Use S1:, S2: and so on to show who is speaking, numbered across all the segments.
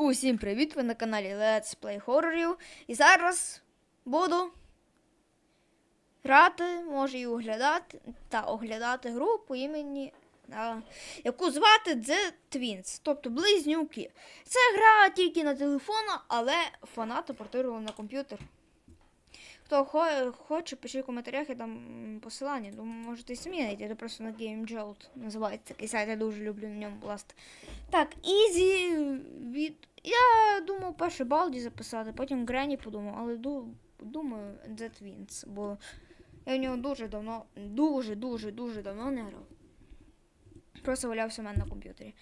S1: Усім привіт! Ви на каналі Let's Play Horrorів. І зараз буду грати, може і оглядати та оглядати гру по імені, а, яку звати The Twins, тобто близнюки. Це гра тільки на телефона, але фанати портували на комп'ютер. Хто хо- хоче, пишіть в коментарях, я там посилання. Думаю, можете і самі знайти. Це просто на Game Jolt називається такий сайт, я дуже люблю на ньому власти. Так, Ізі від. Я думав перше Балді записати, потім Грені подумав, але ду... думаю The Twins, бо я в нього дуже давно, дуже, дуже, давно не грав. Просто валявся в мене на комп'ютері.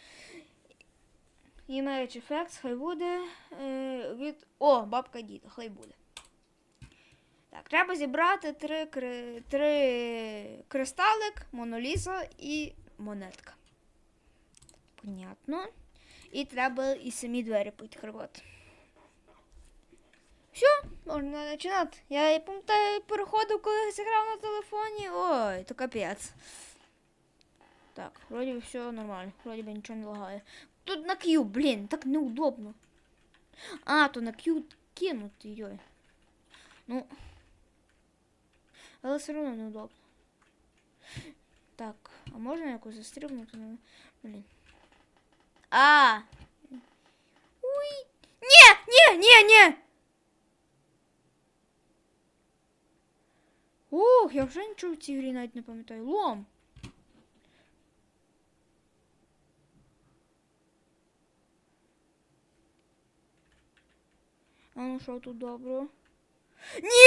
S1: Image Effects, хай буде. Е, від... О, бабка діда, хай буде. Так, треба зібрати три, кри... три кристалик, моноліза і монетка. Понятно. І треба і самі двері підкривати. Все, можна починати. Я пам'ятаю, переходив, коли зіграв на телефоні. Ой, то капець. Так, вроді все нормально, вроді би нічого не лагає. Тут на Q, блін, так неудобно. А, то на Q кинути, йой. Ну. Але все одно неудобно. Так, а можна якось застрибнути? Ну, Блін. А. Уй. Ні, ні, ні, ні. Ух, я вже нічого в цій грі навіть не пам'ятаю. Лом. А ну що тут добро? Ні!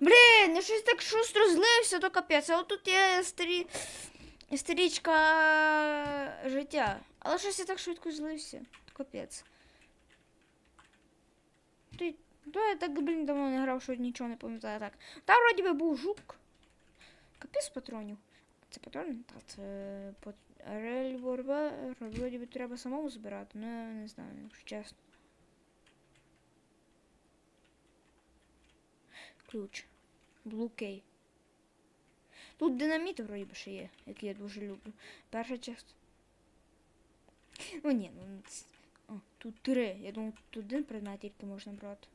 S1: Блін, я щось так шустро злився, то капець. А от тут є старі... стрічка життя. Але щось я так швидко злився. То капець. Ти... То я так, блін, давно не грав, що нічого не пам'ятаю. Так. Там вроді би був жук. Капець патронів. Це патрони? Так, це пат... револьвер. Вроді би треба самому збирати, ну я не знаю, якщо чесно. Ключ. Key. Тут динаміт вроді би ще є, який я дуже люблю. Перша частина. Ну ні, ну. О, тут три. Я думаю, тут один предмет тільки можна брати.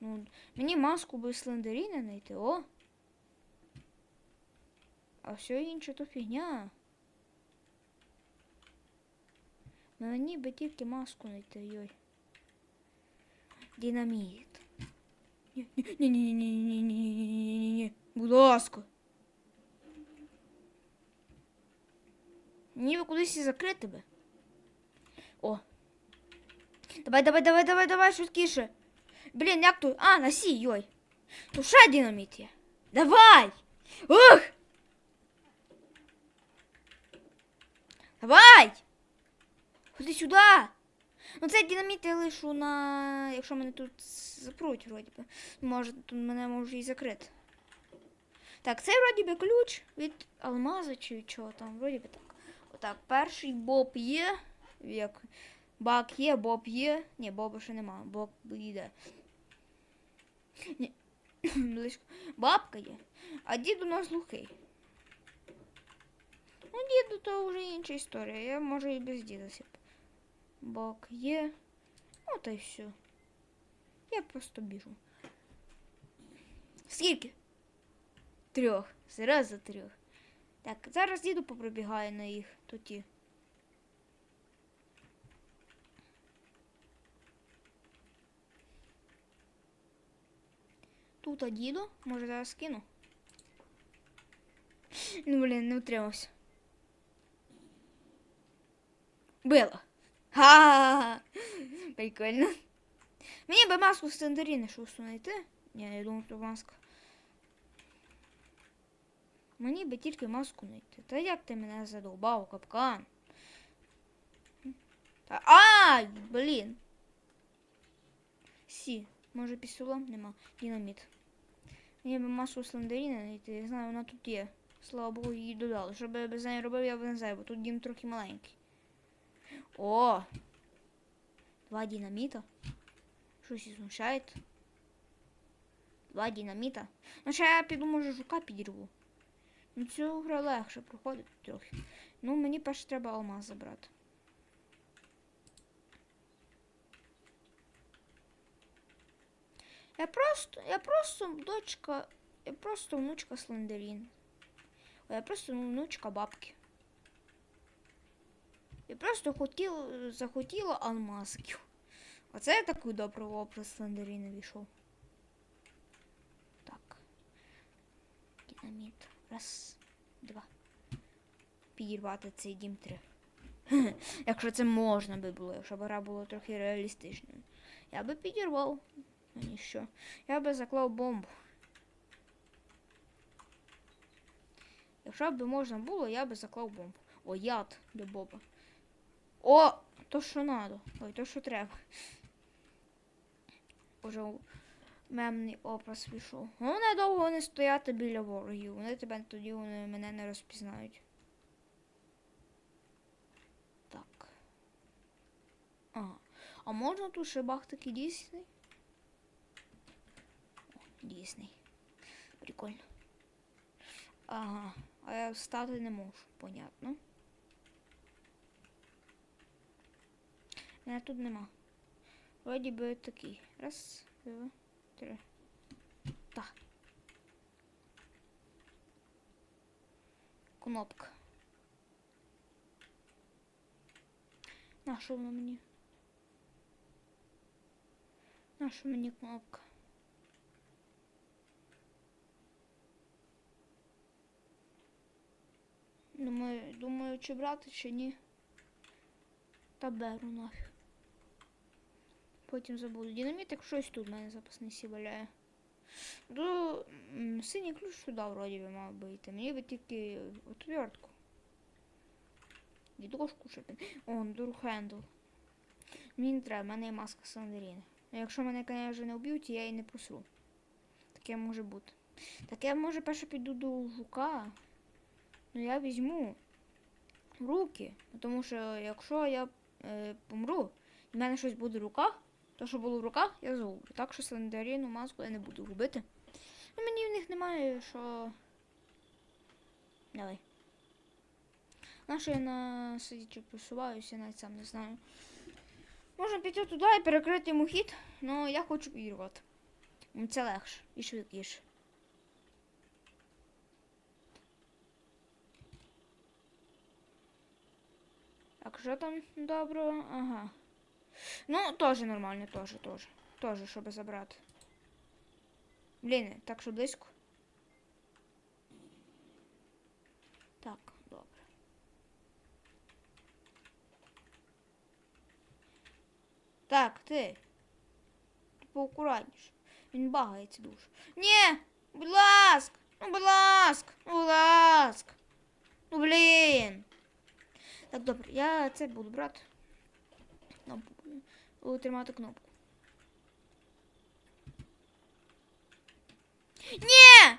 S1: Ну, мені маску би слендеріна знайти, о! А все інше то фігня. Мені би тільки маску знайти, йой. Динаміт. Ні-ні-ні-ні-ні-ні-ні-ні-ні-ні-ні. Будь ласка. Ніби кудись і закрити би. О. Давай, давай, давай, давай, давай, швидкіше. Блін, як тут? А, на сі, йой. Тут ще динаміт є. Давай! Ух! Давай! Ходи сюди! Ну цей динаміт я лишу на. Якщо мене тут запруть, вроді би. Може, тут мене може і закрити. Так, це вроді би ключ від алмаза чи від чого там, вроді би так. Отак, перший боб є. Як бак є, боб є. Ні, боба ще нема, боб йде. Близько. Бабка є. А дід у нас глухий. Ну, діду то вже інша історія. Я можу і без діда сіп. Бак є. Та й все. Я просто біжу. Скільки? Трьох. Зразу трьох. Так, зараз діду попробігаю на їх тоді. Тут діду, може зараз скину. Ну, блін, не утримався. Было. Ха! Прикольно. Мені би маску з Тендеріни що знайти. Ні, я думаю, що маска. Мені би тільки маску знайти. Та як ти мене задовбав, капкан? Та... Ай, блін. Сі, може пістолом нема. Динаміт. Мені би маску слендеріни знайти. Я знаю, вона тут є. Слава Богу, її додали. Щоб я без неї робив, я б не знаю, бо тут дім трохи маленький. О! Два динаміта. Щось і знушає. Два динаміта. Ну ще я піду, може, жука підірву. Ну цю гра легше проходить трохи. Ну, мені перше треба алмаз забрати. Я просто, я просто дочка, я просто внучка Слендерін. Я просто внучка бабки. Я просто хотіла, захотіла алмазків. Оце я такий добрий образ Слендеріна війшов. Так. Динаміт. Раз, два. Підірвати цей дім три. Якщо це можна би було, якщо б гра була трохи реалістичною. Я би підірвав. Ну ніщо. Я би заклав бомбу. Якщо б можна було, я би заклав бомбу. О, яд до Боба. О! То, що надо. Ой, то, що треба. Уже мемний образ пішов. Головне довго не стояти біля ворогів. Вони тебе тоді вони мене не розпізнають. Так. Ага. А можна тут ще бахтики дійсний? О, дійсний. Прикольно. Ага. А я встати не можу, понятно. Мене тут нема. Вроді би такий. Раз, два, три. Так. Кнопка. На що воно мені? На що мені кнопка? Думаю, думаю, чи брати, чи ні. Та беру нафіг. Потім забуду. Динаміт, як щось тут в мене запасний сі валяє. М, синій ключ сюди вроді би мав би. Мені би тільки отвертку. І дошку ще. О, дурхендл. Мені не треба, в мене є маска Сандеріни. Ну, Якщо мене, звісно, не вб'ють, я її не просру. Таке може бути. Так я може перше піду до жука. Ну я візьму руки. Тому що якщо я е, помру, і в мене щось буде в руках, то, що було в руках, я загублю. Так що слендеріну маску я не буду губити. Ну мені в них немає що. Давай. На що я на сидячи посуваюся, я навіть сам не знаю. Можна піти туди і перекрити йому хід, але я хочу підірвати. М, Це легше і швидкіше. Так, що там доброго? Ага. Ну, теж нормально, теж, теж. Теж, щоб забрати. Блін, так що близько. Так, добре. Так, ти. Ти поакуратніше. Він багається дуже. Ні! Будь ласка! Ну, будь ласка! Ну, будь ласка! Ну, блін! Так, добре, я це буду брати. Кнопку. Тримати кнопку. Ні!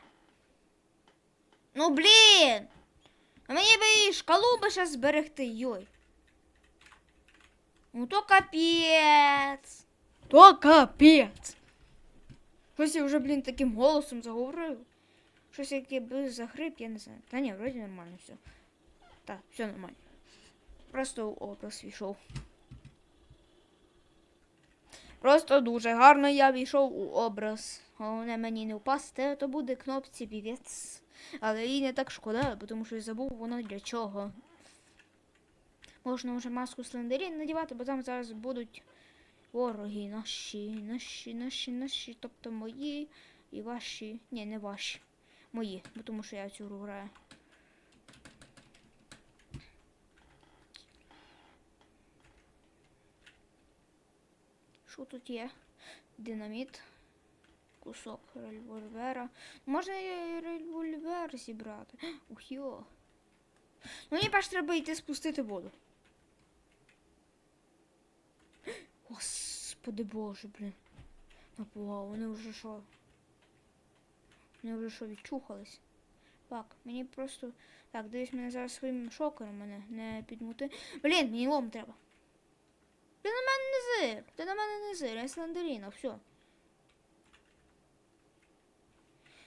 S1: Ну блін! А мені би і шкалу би ще зберегти, йой. Ну то капець. То капець. Щось я вже, блін, таким голосом заговорив. Щось яке би захрип, я не знаю. Та ні, вроді нормально все. Так, все нормально. Просто образ війшов. Просто дуже гарно я війшов у образ. Головне мені не впасти, то буде кнопці півець. Але їй не так шкода, тому що я забув воно для чого. Можна вже маску слендерін надівати, бо там зараз будуть вороги наші, наші, наші, наші, тобто мої і ваші. Ні, не ваші. Мої, тому що я цю гру граю. Що тут є? Динаміт. Кусок револьвера. Можна і револьвер зібрати. Ух йо. Ну мені перш треба йти спустити воду. Господи боже, блін. Напугав, вони вже що? Вони вже що відчухались. Так, мені просто. Так, дивись, мене зараз своїм шокером мене не підмути. Блін, мені лом треба. Ти на мене не зир. Ти на мене не зир, я слендеріна, все.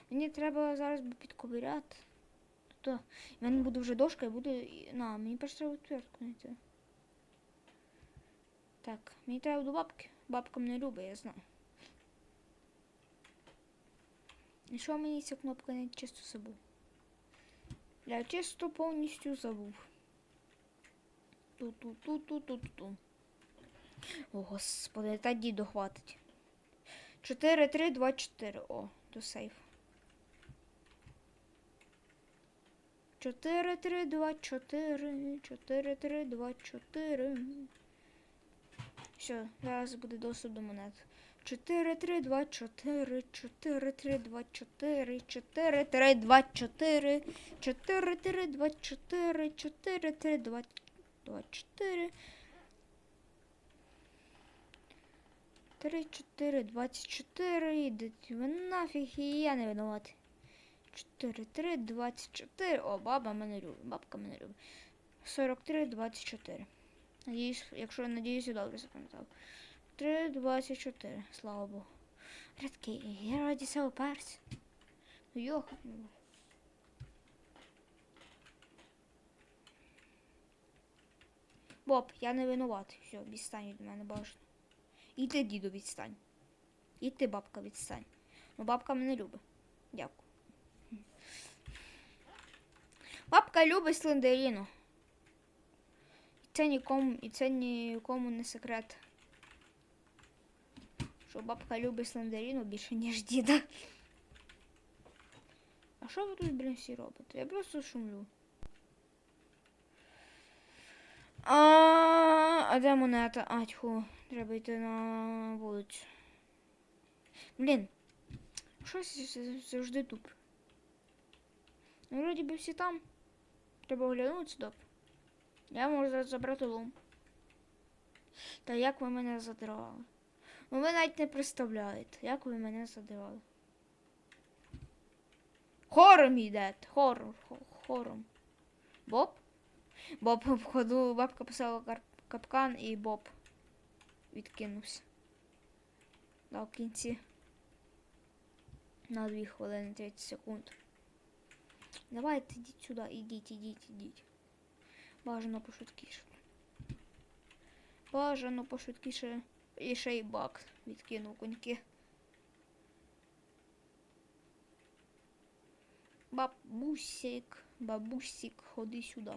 S1: Мені треба зараз підковиряти. туди. В мене буде вже дошка і буде. На, мені перше треба отвертку знайти. Так, мені треба до бабки. Бабка мене любить, я знаю. І що мені ця кнопка не чисто забув? Я чисто повністю забув. Ту-ту-ту-ту-ту-ту. О, господи, та діду хватить. 4, 3, 2, 4. О, до сейф. 4, 3, 2, 4. 4, 3, 2, 4. Все, зараз буде доступ до монет. 4, 3, 2, 4, 4, 3, 2, 4, 4, 3, 2, 4, 4, 3, 2, 4, 4, 3, 2, 2, 4, 3, 4, 24, ідіть ви нафіг, і я не винуватий. 4, 3, 24, о, баба мене любить, бабка мене любить. 43, 24. Надіюсь, якщо надіюсь, я добре запам'ятав. 3, 24, слава Богу. Рядки, я раді себе перс. Ну йох. Боб, я не винуватий. Все, відстань від мене бажано. І ти, діду, відстань. І ти, бабка, відстань. Ну, бабка мене любить. Дякую. Бабка любить слендеріну. І це нікому, і це нікому не секрет. Що бабка любить слендеріну більше, ніж діда. А що ви тут, блін, всі робите? Я просто шумлю. А, а де монета? А, тьху, треба йти на вулицю. Блін, щось завжди туп. Ну, вроді би всі там. Треба оглянутися добре. Я можу забрати лом. Та як ви мене задрали? Ну ви навіть не представляєте, як ви мене задрали. Хором йдете, хором, хором. Боб? Боб ходу, бабка писала капкан і Боб відкинувся. В кінці. На 2 хвилини 30 секунд. Давайте ідіть сюди, ідіть, ідіть, ідіть. Бажано пошвидкіше. Бажано пошвидкіше. І ще й бак відкинув коньки. Бабусик, бабусик, ходи сюди.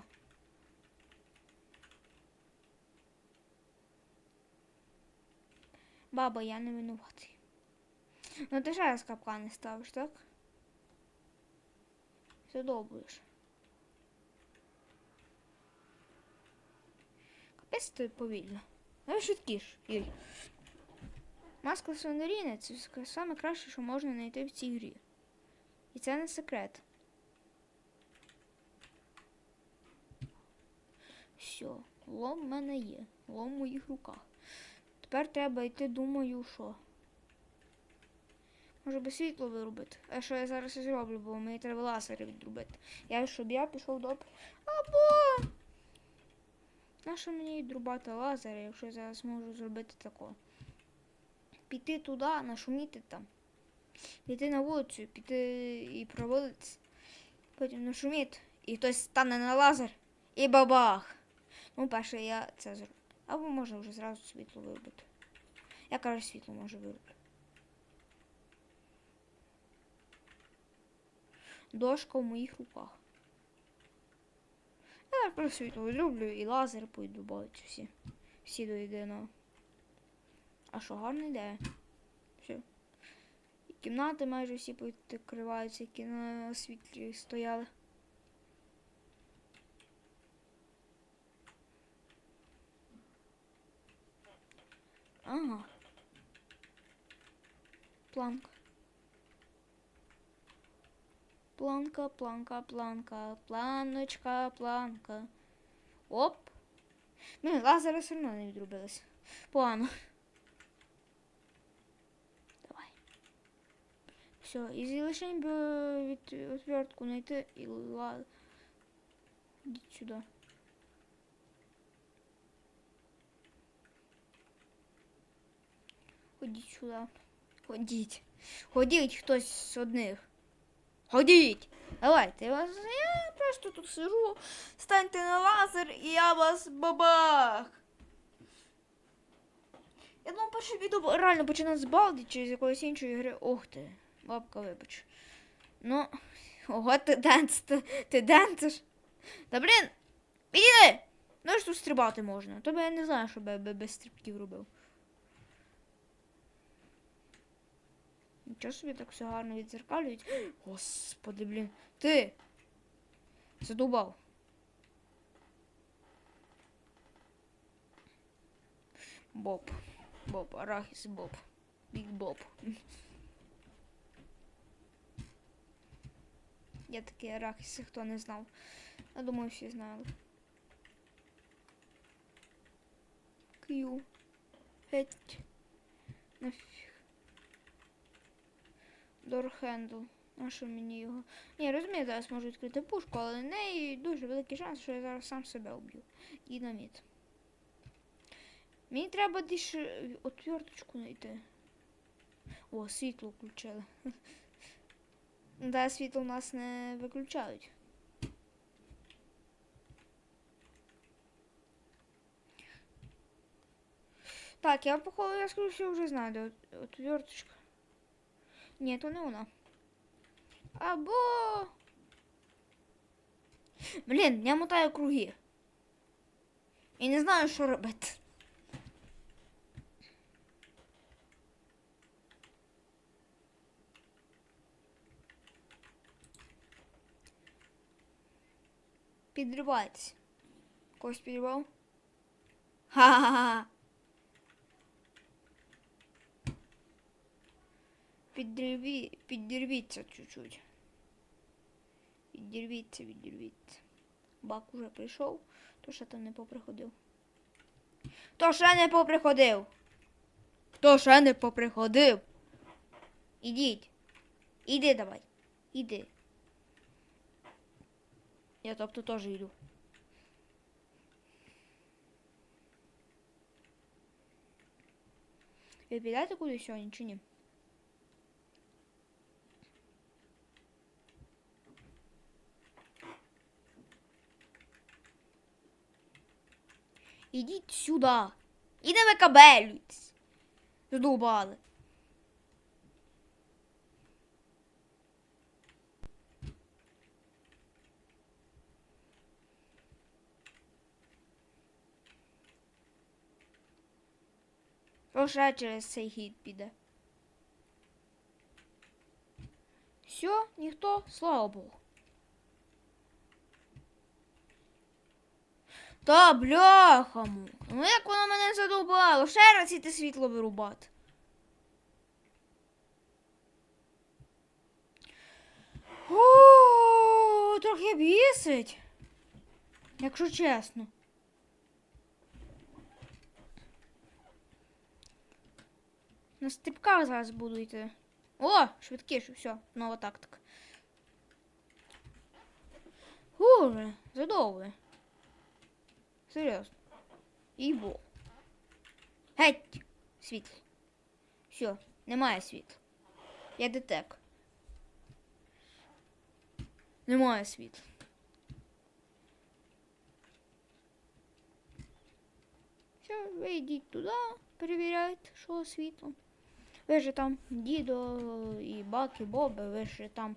S1: Баба, я не винуватий. Ну ти ще раз капкани ставиш, так? Задовбуєш. Капець ти повільно. Ну швидкіш, Юрій. Маска Сонеріни це саме краще, що можна знайти в цій грі. І це не секрет. Все, лом в мене є. Лом в моїх руках. Тепер треба йти, думаю, що. Може би світло вирубити. А що я зараз і зроблю, бо мені треба лазери відрубити. Я щоб я пішов до. Або. Нащо мені відрубати лазери, якщо я зараз можу зробити тако? Піти туди, нашуміти там. Піти на вулицю, піти і проводитися. Потім нашуміти. І хтось стане на лазер і бабах. Ну, перше я це зроблю. Або можна вже зразу світло вирубити. Я кажу, світло може вирубити. Дошка в моїх руках. Я про світло люблю і лазер пойду поїдубають всі. Всі до єдиного. А що гарна ідея. Все. І кімнати майже всі покриваються, які на світлі стояли. Ага. Планка. Планка, планка, планка, планочка, планка. Оп. Ну, лазери все одно не відрубилися. Погано. Давай. Все, і би від отвертку знайти і ла... Ідіть сюди. Ходіть сюди. Ходіть. Ходіть хтось з одних. Ходіть! Давайте, я вас. Я просто тут сижу, станьте на лазер і я вас бабах. Я думав, перше відео реально починати з балди чи з якоїсь іншої гри. Ох ти, бабка вибач. Ну, ого, ти денс, ти, ти денсиш. Та блін, підійди! Ну ж тут стрибати можна. Тобі я не знаю, що би без стрибків робив. Нічого собі так все гарно відзеркалюють. Господи, блін. Ти! Задубав. Боб. Боб, арахіс Боб. Біг Боб. Я такий арахіс, хто не знав. Я думаю, всі знали. Кью. Геть. Нафіг. Дорхендл. А що мені його? Ні, розумію, зараз можу відкрити пушку, але в неї дуже великий шанс, що я зараз сам себе уб'ю. Динаміт. Мені треба десь е, отверточку знайти. О, світло включили. Да, світло у нас не виключають. Так, я походу, я скажу, що вже знаю, де от- отверточка. Ні, то не вона. Або. Блін, я мотаю круги. І не знаю, що робити. Підривайтесь. Когось підривав? Ха-ха-ха. Підриві... Підірвіться чуть-чуть. Підірвіться, відірвіться. Бак уже прийшов, то ще там не поприходив. То ще не поприходив. Хто ще не поприходив? Ідіть. Іди давай. Іди. Я тобто теж йду. Ви підете кудись сьогодні чи ні? Ідіть сюди. І не викабелюйтесь. То ще через цей хід піде. Все, ніхто, слава Богу. Та бляхаму. Ну як воно мене задовбало? Ще раз іти світло вирубати. О, трохи бісить. Якщо чесно. На стрибках зараз буду йти. О, швидкіше, все, нова тактика. Гуже, задовго. Серйозно. Ібо. Геть! Світло. Все, немає світла. Я детек. Немає світла. Все, ви йдіть туди, перевіряйте, що світло. Ви ж там дідо і бак, і боби, ви ж там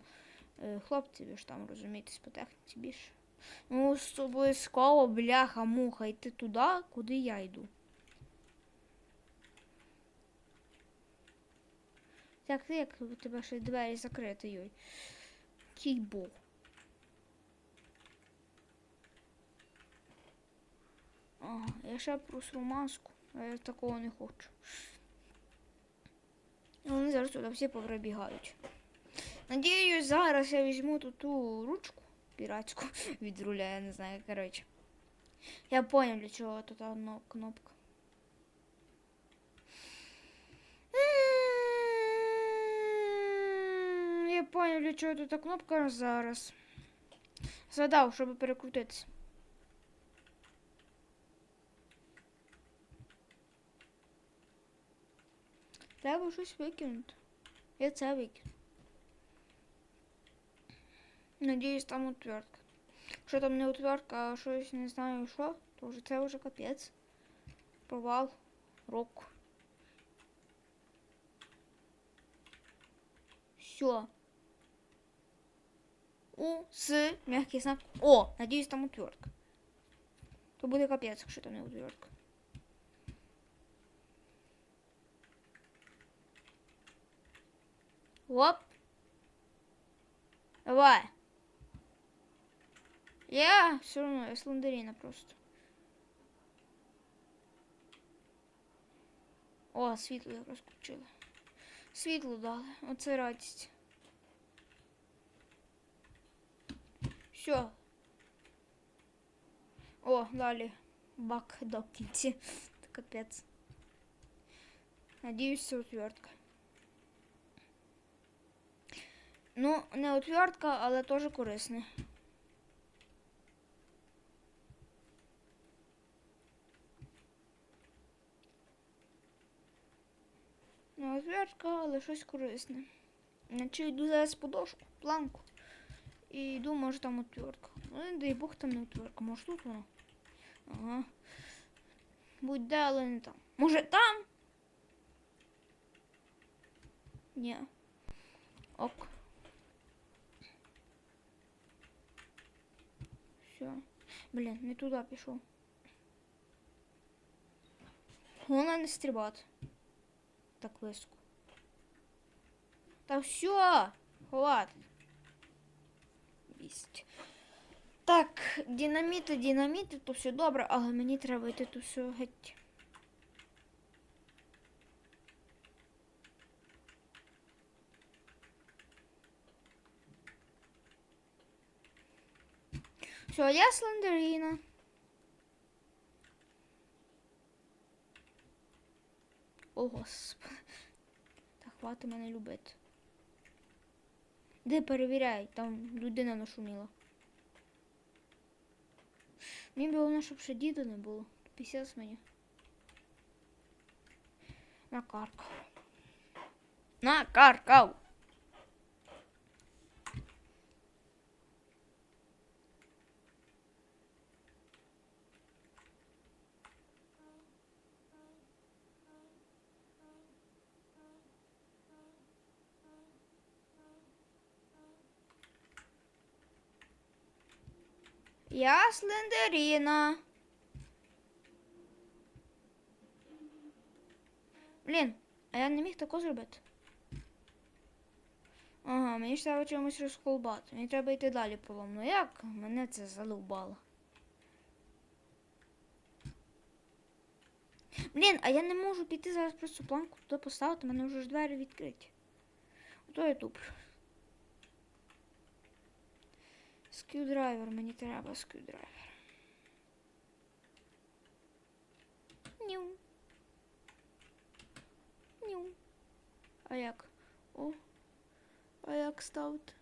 S1: е, хлопці, ви ж там розумієтесь по техніці більше. Ну, обов'язково, бляха, муха, йти туди, куди я йду. Так, як у тебе ще двері закриті, йой. Кій Бог. Ага, я ще просру маску, а я такого не хочу. Вони зараз туди всі поприбігають. Надіюсь, зараз я візьму ту ручку піратську від руля, я не знаю, коротше. Я понял, для чого тут одна кнопка. Я понял, для чого тут кнопка зараз. Задав, щоб перекрутитися. Треба щось викинути. Я це викину. Надіюсь, там отвертка. Що там не утвертка, а щось не знаю що, то вже це вже капець. Провал. Рок. Все. У, с, мягкий знак. О, надіюсь, там утвертка. То буде капець, якщо там не утвертка. Оп. Давай. Я все равно, я слендерина просто. О, світло якраз включили. Світло дали. Оце радість. Все. О, далі. Бак до кінці. Капець. Надіюсь, це отвертка. Ну, не отвертка, але теж корисне. Не отвертка, але щось корисне. Наче йду зараз по дошку, планку. І йду, може там отвертка. Ну, дай Бог там не отвертка. Може тут вона? Ага. Будь де, але не там. Може там? Ні. Ок. Все. Блін, не туди пішов. Головне не стрибати. Так високо. Та все, хватить. Бість. Так, динаміти, динаміти, то все добре, але мені треба йти тут все геть. Все, я слендерина. О, господи. Та хвати мене любити. Де перевіряй, там людина нашуміла. Мені би головне, щоб ще діда не було. Пісяс мені. Накаркав. Накаркав. Я Слендеріна. Блін, а я не міг тако зробити. Ага, мені ж треба чомусь розколбати. Мені треба йти далі полом. Ну як? Мене це задовбало. Блін, а я не можу піти зараз просто планку туди поставити, мене вже ж двері відкриті. Ото я туплю. Скрюдрайвер, мені треба скрюдрайвер. Ню. Ню. А як? О. А як ставити?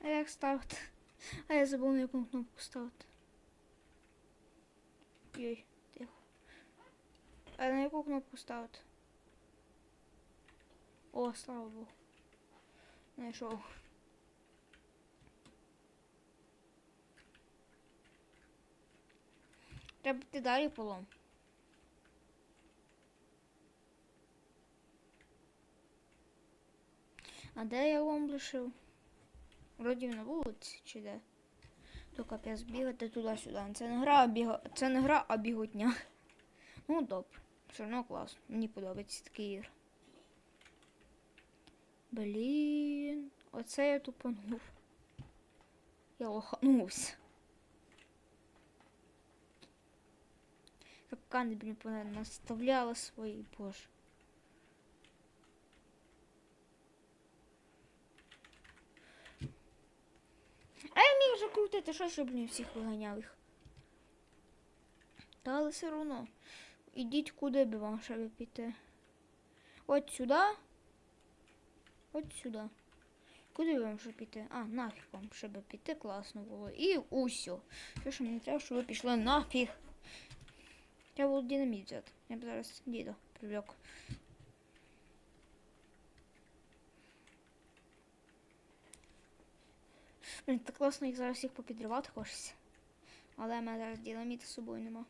S1: А як ставити? А я забув на яку кнопку ставити. Йой, тихо. А на яку кнопку ставити? О, слава Богу. Знайшов. Треба йти далі полом. А де я лом лишив? Вроді на вулиці чи де? То капець бігати туди-сюди. Це не гра, а біго... це не гра, а біготня. Ну добре. Все одно класно. Мені подобається такий ігр. Блін, оце я тупанув. Я лоханувся. Капкани, блін, наставляла свої, боже. А я міг вже крутити, що щоб не всіх виганяв їх. Та але все одно. Ідіть куди би вам щоб піти. От сюди. От сюди. Куди вам ще піти? А, нафіг вам, щоб піти, класно було. І. Все, що мені треба, щоб ви пішли нафіг. Я буду динаміт взяти. Я б зараз діда привлек. Блін, так класно їх зараз всіх попідривати хочеться. Але в мене зараз дінаміта з собою нема.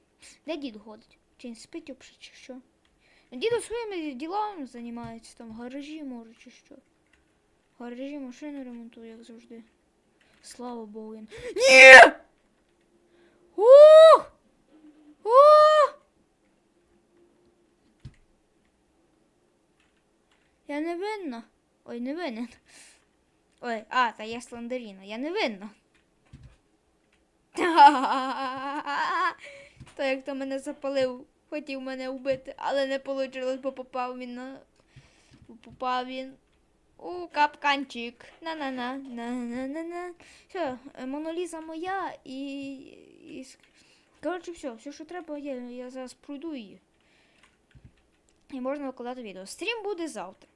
S1: Де дід ходить? Чи він спить чи що? Ну, Дід своїми ділами займається, там гаражі може, чи що. Гаражі машини ремонтує, як завжди. Слава Богу. Ні! Ух! Ух! Я не винна. Ой, не винен. Ой, а, та я Слендеріна, я не винна. То як то мене запалив, хотів мене вбити, але не вийшло, бо попав він на. Попав він у капканчик. На-на-на, на-на-на-на. Все, е, моноліза моя і. і... Коротше, все, все, що треба, я, я зараз пройду її. І можна викладати відео. Стрім буде завтра.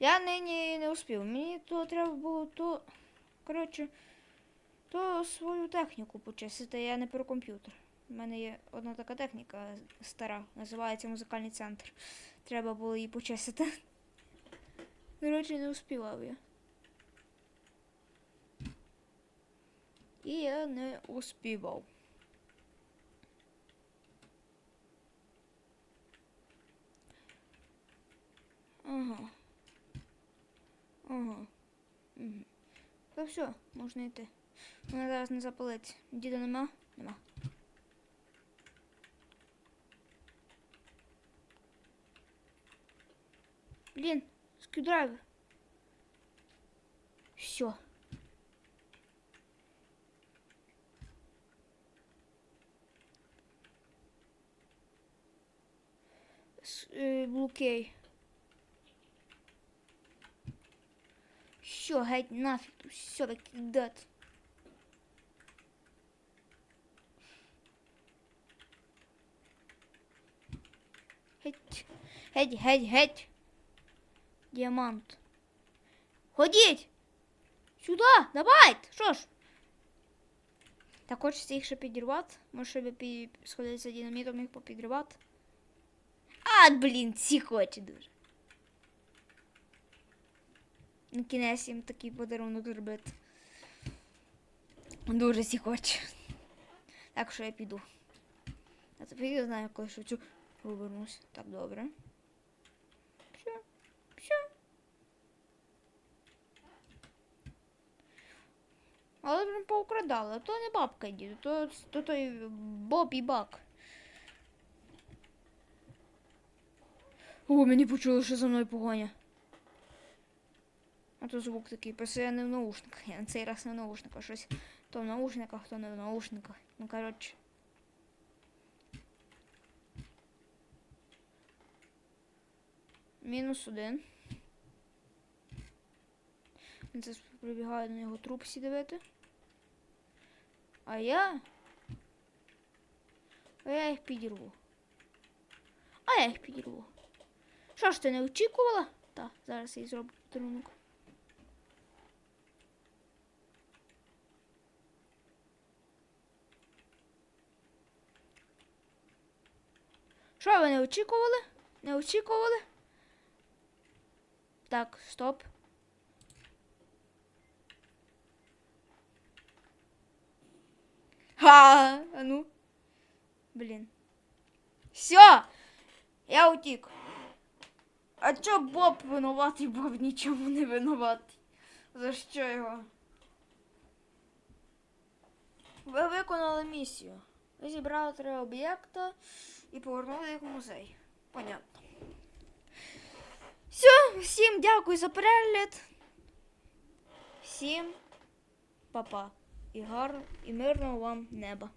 S1: Я нині не успів. Мені то треба було то. Коротше, то свою техніку почистити, я не про комп'ютер. У мене є одна така техніка стара, називається музикальний центр. Треба було її почистити. Коротше, не успівав я. І я не успівав. Ага. Ага. Угу. Та все, можна йти. Мене зараз не запалить. Діда нема? Нема. Блін, Скрюдрайвер. Все. Е, Блокей. Що, геть нафіг тут все викидати. Геть, геть, геть, геть. Діамант. Ходіть! Сюди, давайте! Що ж? Так хочеться їх ще підірвати. Може, щоб пі... сходитися динамітом їх попідривати. А, блін, ці хоче дуже. На кінець їм такий подарунок зробити. Дуже сі хоче. Так що я піду. Я тепер я знаю, коли швидше повернусь. Так, добре. Все. Все. Але прям поукрадали. То не бабка діду, то, то той Боб і Бак. О, мені почули, що за мною погоня. А то звук такий, просто я не в наушниках. Я на цей раз не в наушниках. Щось то в наушниках, то не в наушниках. Ну, коротше. Мінус один. Він зараз прибігає на його труп всі дивити. А я. А я їх підірву. А я їх підірву. Що ж ти не очікувала? Так, зараз я зроблю подарунок. Що ви не очікували? Не очікували? Так, стоп. Ха, а ну. Блін. Все! Я утік. А чо Боб винуватий? Боб нічому не винуватий. За що його? Ви виконали місію. Ви зібрали три об'єкта і повернули їх в музей. Понятно. Все, всім дякую за перегляд. Всім па-па. І гарно, і мирного вам неба.